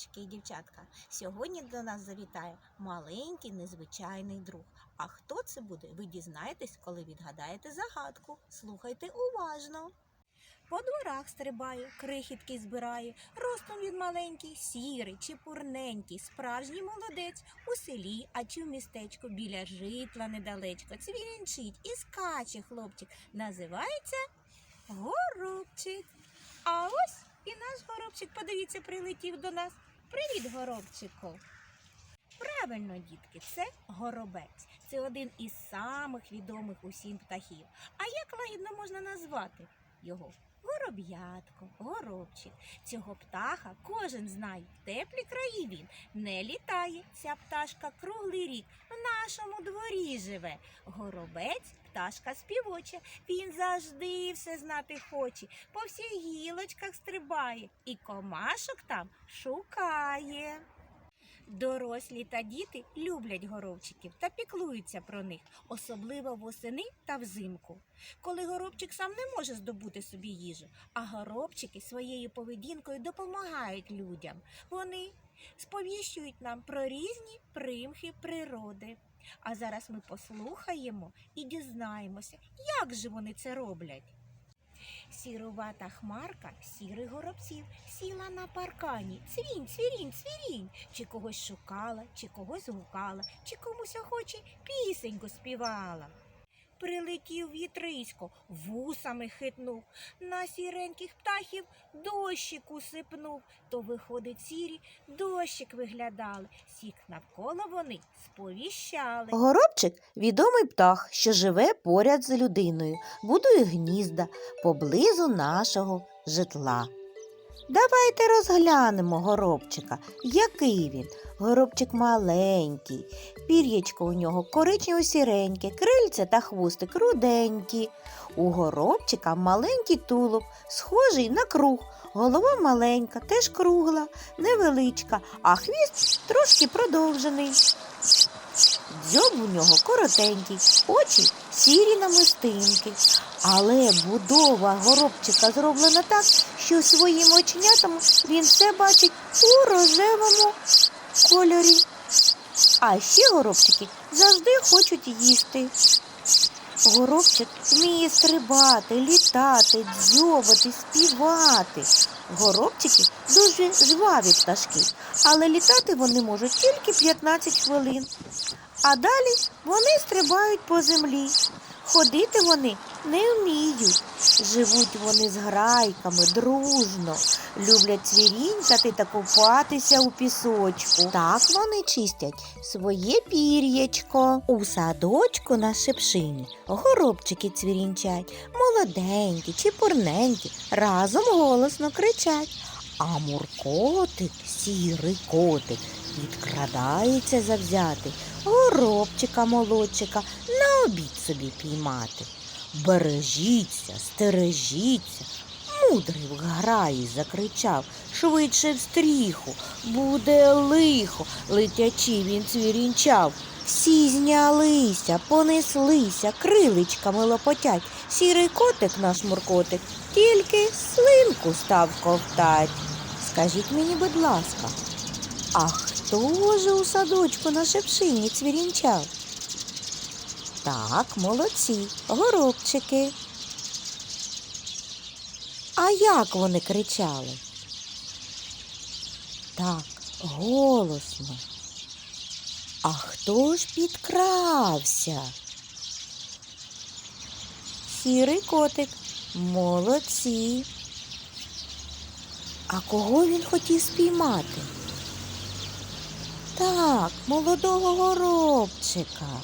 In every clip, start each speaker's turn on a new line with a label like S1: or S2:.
S1: хлопчики і дівчатка. Сьогодні до нас завітає маленький незвичайний друг. А хто це буде, ви дізнаєтесь, коли відгадаєте загадку. Слухайте уважно. По дворах стрибає, крихітки збирає, ростом він маленький, сірий, чепурненький, справжній молодець у селі, а чи в містечку біля житла недалечко. Цвірінчить і скаче хлопчик. Називається горобчик. А ось і наш горобчик, подивіться, прилетів до нас. Привіт, горобчику. Правильно, дітки, це горобець. Це один із самих відомих усім птахів. А як лагідно можна назвати його? Гороб'ятко, горобчик. Цього птаха кожен знає. В теплі краї він не літає. Ця пташка круглий рік нашому дворі живе. Горобець пташка співоча. Він завжди все знати хоче. По всіх гілочках стрибає і комашок там шукає. Дорослі та діти люблять горобчиків та піклуються про них, особливо восени та взимку. Коли горобчик сам не може здобути собі їжу, а горобчики своєю поведінкою допомагають людям. Вони сповіщують нам про різні примхи природи. А зараз ми послухаємо і дізнаємося, як же вони це роблять. Сірувата хмарка сірих горобців сіла на паркані. Цвінь, цвірінь, цвірінь. Чи когось шукала, чи когось гукала, чи комусь охоче пісеньку співала. Прилетів вітрисько, вусами хитнув, на сіреньких птахів дощик усипнув. То, виходить, сірі дощик виглядали, сік навколо вони сповіщали.
S2: Горобчик відомий птах, що живе поряд з людиною, будує гнізда поблизу нашого житла. Давайте розглянемо горобчика. Який він? Горобчик маленький, пір'ячко у нього коричнево-сіреньке, крильце та хвостик руденькі. У горобчика маленький тулуб, схожий на круг. Голова маленька, теж кругла, невеличка, а хвіст трошки продовжений. Дзьоб у нього коротенький, очі сірі намистинки. Але будова горобчика зроблена так, що своїм оченятам він все бачить у рожевому кольорі. А ще горобчики завжди хочуть їсти. Горобчик вміє стрибати, літати, дзьобати, співати. Горобчики дуже жваві пташки, але літати вони можуть тільки 15 хвилин. А далі вони стрибають по землі. Ходити вони не вміють. Живуть вони з грайками, дружно, люблять цвірінькати та купатися у пісочку. Так вони чистять своє пір'ячко. У садочку на шипшині горобчики цвірінчать, молоденькі, чіпурненькі, разом голосно кричать. А муркотик, сірий котик, підкрадається завзяти, горобчика молодчика на обід собі піймати. Бережіться, стережіться. Мудрий в граї закричав, швидше в стріху, буде лихо, летячи він цвірінчав. Всі знялися, понеслися, криличками лопотять. Сірий котик наш муркотик, тільки слинку став ковтать. Скажіть мені, будь ласка, а хто ж у садочку на шепшині цвірінчав? Так, молодці, горобчики. А як вони кричали? Так, голосно. А хто ж підкрався? Сірий котик. Молодці. А кого він хотів спіймати? Так, молодого горобчика.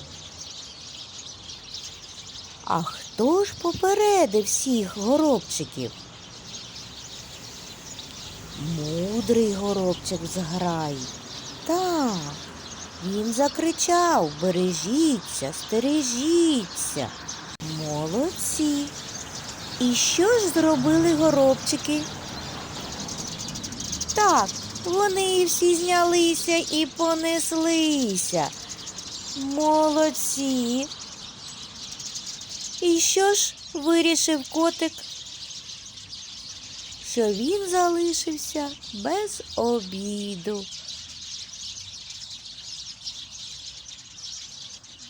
S2: А хто ж попередив всіх горобчиків? Мудрий горобчик з граї. Так, він закричав бережіться, стережіться. Молодці. І що ж зробили горобчики? Так, вони всі знялися і понеслися. Молодці. І що ж вирішив котик? що він залишився без обіду.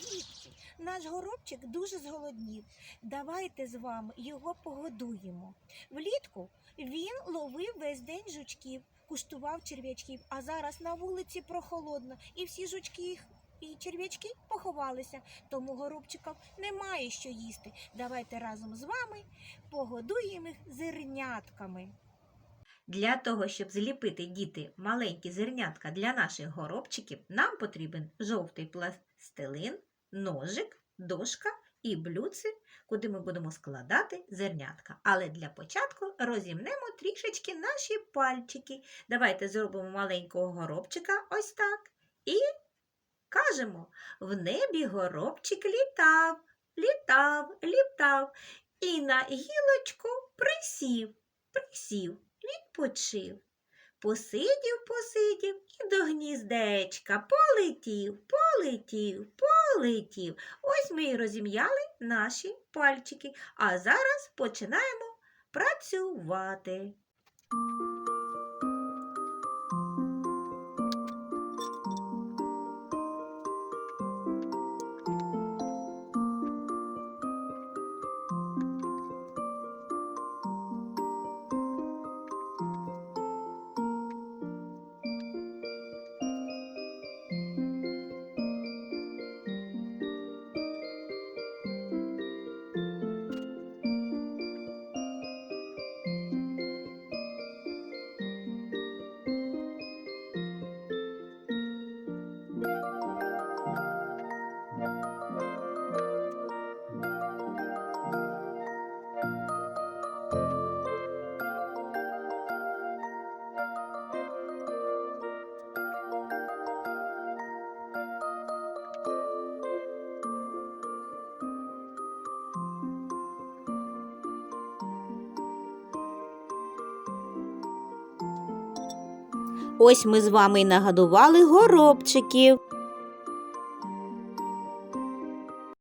S1: Дітки, наш горобчик дуже зголоднів. Давайте з вами його погодуємо. Влітку він ловив весь день жучків, куштував черв'ячків, а зараз на вулиці прохолодно, і всі жучки і черв'ячки поховалися, тому горобчикам немає що їсти. Давайте разом з вами погодуємо їх зернятками. Для того, щоб зліпити діти маленькі зернятка для наших горобчиків, нам потрібен жовтий пластилин, ножик, дошка і блюдце, куди ми будемо складати зернятка. Але для початку розімнемо трішечки наші пальчики. Давайте зробимо маленького горобчика ось так. І кажемо: в небі горобчик літав, літав, літав. І на гілочку присів, присів, відпочив. Посидів, посидів і до гніздечка полетів, полетів, полетів. Ось ми і розім'яли наші пальчики. А зараз починаємо працювати.
S2: Ось ми з вами й нагодували горобчиків.